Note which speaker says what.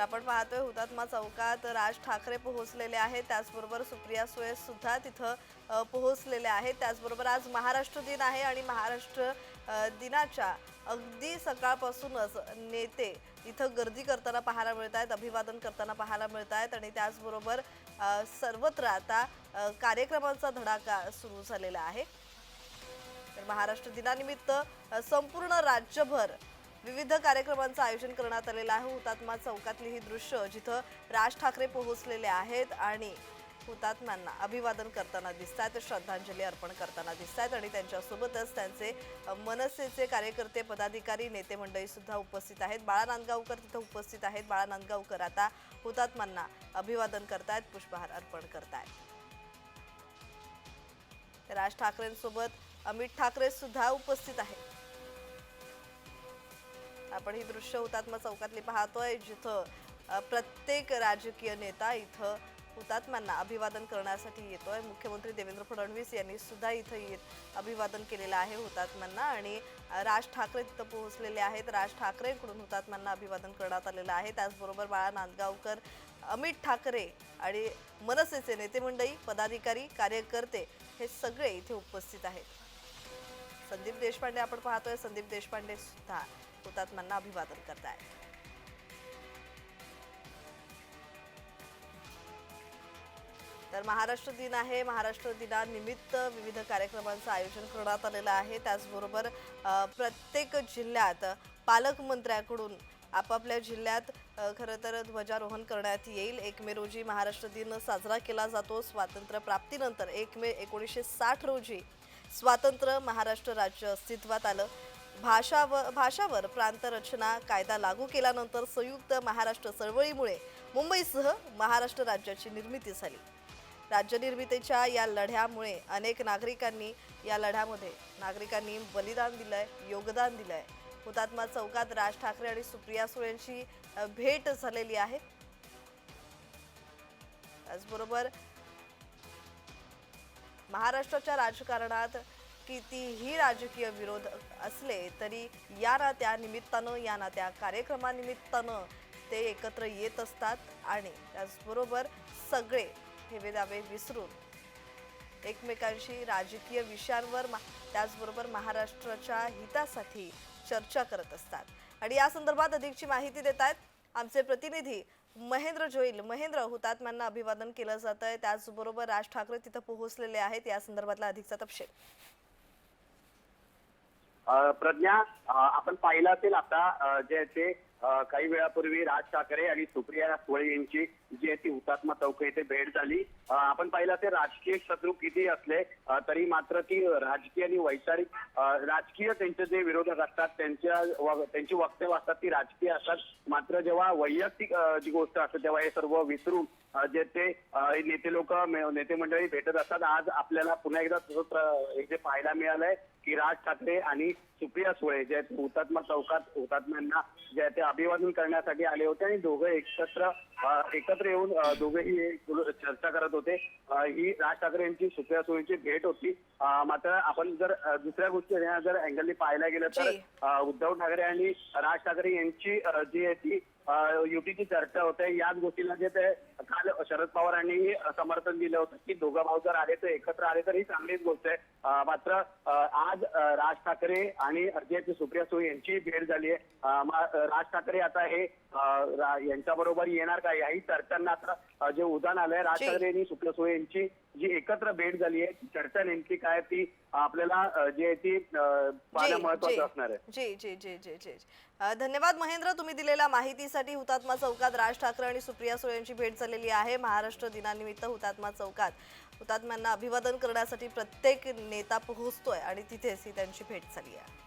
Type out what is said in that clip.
Speaker 1: आपण पाहतोय हुतात्मा चौकात राज ठाकरे पोहोचलेले आहेत. त्याचबरोबर सुप्रिया सुळे सुद्धा तिथं पोहोचलेले आहेत. त्याचबरोबर आज महाराष्ट्र दिन आहे आणि महाराष्ट्र दिनाच्या अगदी सकाळपासूनच नेते इथं गर्दी करताना पाहायला मिळत आहेत अभिवादन करताना पाहायला मिळत आहेत आणि त्याचबरोबर सर्वत्र आता कार्यक्रमांचा धडाका सुरू झालेला आहे. तर महाराष्ट्र दिनानिमित्त संपूर्ण राज्यभर विविध कार्यक्रमांचं आयोजन करण्यात आलेलं आहे. हुतात्मा चौकातली ही दृश्य जिथं राज ठाकरे पोहोचलेले आहेत आणि हुतात्म्यांना अभिवादन करताना दिसत आहेत श्रद्धांजली अर्पण करताना दिसत आहेत आणि त्यांच्यासोबतच त्यांचे मनसेचे कार्यकर्ते पदाधिकारी नेते मंडळी सुद्धा उपस्थित आहेत. बाळा नांदगावकर तिथं उपस्थित आहेत. बाळा नांदगावकर आता हुतात्म्यांना अभिवादन करतायत पुष्पहार अर्पण करतायत. राज ठाकरेंसोबत अमित ठाकरे सुद्धा उपस्थित आहेत. आपण ही दृश्य हुतात्मा चौकातली पाहतोय जिथं प्रत्येक राजकीय नेता इथं हुतात्म्यांना अभिवादन करण्यासाठी येतोय. मुख्यमंत्री देवेंद्र फडणवीस यांनी सुद्धा इथं येत अभिवादन केलेलं आहे हुतात्म्यांना आणि राज ठाकरे तिथं पोहोचलेले आहेत. राज ठाकरेंकडून हुतात्म्यांना अभिवादन करण्यात आलेलं आहे. त्याचबरोबर बाळा नांदगावकर अमित ठाकरे आणि मनसेचे नेते मंडळी पदाधिकारी कार्यकर्ते हे सगळे इथे उपस्थित आहेत. संदीप देशपांडे आपण पाहतोय. संदीप देशपांडे सुद्धा हुतात्म्यांना अभिवादन करताय. तर महाराष्ट्र दिन आहे. महाराष्ट्र दिनानिमित्त विविध कार्यक्रमांचं आयोजन करण्यात आलेलं आहे. त्याचबरोबर प्रत्येक जिल्ह्यात पालकमंत्र्याकडून आपापल्या जिल्ह्यात खरं तर ध्वजारोहण करण्यात येईल. एक मे रोजी महाराष्ट्र दिन साजरा केला जातो. स्वातंत्र्य प्राप्तीनंतर एक मे एकोणीसशे साठ रोजी स्वातंत्र्य महाराष्ट्र राज्य अस्तित्वात आलं. भाषावर भाषावर प्रांतरचना कायदा लागू केल्यानंतर संयुक्त महाराष्ट्र चळवळीमुळे मुंबईसह महाराष्ट्र राज्याची निर्मिती झाली. राज्यनिर्मितीच्या या लढ्यामुळे अनेक नागरिकांनी या लढ्यामध्ये नागरिकांनी बलिदान दिलं आहे योगदान दिलं आहे हुतात्मा चौकात राज ठाकरे आणि सुप्रिया सुळेंची भेट झालेली आहे. त्याचबरोबर महाराष्ट्राच्या राजकारणात कितीही राजकीय विरोध असले तरी या ना त्या निमित्तानं या ना त्या कार्यक्रमानिमित्तानं ते एकत्र येत असतात आणि त्याचबरोबर सगळे हेवेदावे विसरून एकमेकांशी राजकीय विषयांवर मा- त्याचबरोबर महाराष्ट्राच्या हितासाठी चर्चा करत असतात. आणि या संदर्भात अधिकची माहिती देत आहेत आमचे प्रतिनिधी महेंद्र जोईल. महेंद्र हुतात्म्यांना अभिवादन केलं जात आहे त्याचबरोबर राज ठाकरे तिथं पोहोचलेले आहेत. या संदर्भातला अधिकचा तपशील.
Speaker 2: प्रज्ञा आपण पाहिलं असेल आता जे ते काही वेळापूर्वी राज ठाकरे आणि सुप्रिया सुळे यांची जी आहे ती हुतात्मा चौक येथे भेट झाली. आपण पाहिलं असेल राजकीय शत्रू किती असले तरी मात्र ती राजकीय आणि वैचारिक राजकीय त्यांचे जे विरोधक असतात त्यांच्या त्यांची वक्तव्य असतात ती राजकीय असतात. मात्र जेव्हा वैयक्तिक जी गोष्ट असते तेव्हा हे सर्व विसरून जे ते नेते लोक नेते मंडळी भेटत असतात. आज आपल्याला पुन्हा एकदा तसंच, एक जे पाहायला मिळालंय की राज ठाकरे आणि सुप्रिया सुळे जे हुतात्मा चौकात हुतात्म्यांना जे ते अभिवादन करण्यासाठी आले होते आणि दोघं एकत्र एकत्र येऊन दोघेही चर्चा करत होते. अ, ही राज ठाकरे यांची सुप्रिया सुळेंची भेट होती. मात्र आपण जर दुसऱ्या गोष्टी जर अँगलनी पाहायला गेलं तर उद्धव ठाकरे आणि राज ठाकरे यांची जी आहे ती युतीची चर्चा होते. याच गोष्टीला जे ते काल शरद पवारांनी समर्थन दिलं होतं की दोघं भाऊ जर आले तर एकत्र आले तर ही चांगलीच गोष्ट आहे. मात्र आज राज ठाकरे आणि अर्जयची सुप्रिया सुळे यांची भेट झाली आहे. राज ठाकरे आता हे यांच्या बरोबर येणार का? याही चर्चांना आता जे उदाहरण आलंय राज. ठाकरे आणि सुप्रिया सुळे यांची जी एकत्र भेट झाली आहे चर्चा नेमकी काय ती आपल्याला जी आहे ती पाहणं महत्वाचं. असणार आहे.
Speaker 1: जी जी जी जी जी. धन्यवाद महेंद्र तुम्ही दिलेल्या माहितीसाठी हुतात्मा चौकात राज ठाकरे आणि सुप्रिया सुळे यांची भेट झालेली आहे. महाराष्ट्र दिनानिमित्त हुतात्मा चौकात हुतात्म्यांना अभिवादन करण्यासाठी प्रत्येक नेता पोहोचतोय आणि तिथेच ही त्यांची भेट झाली आहे.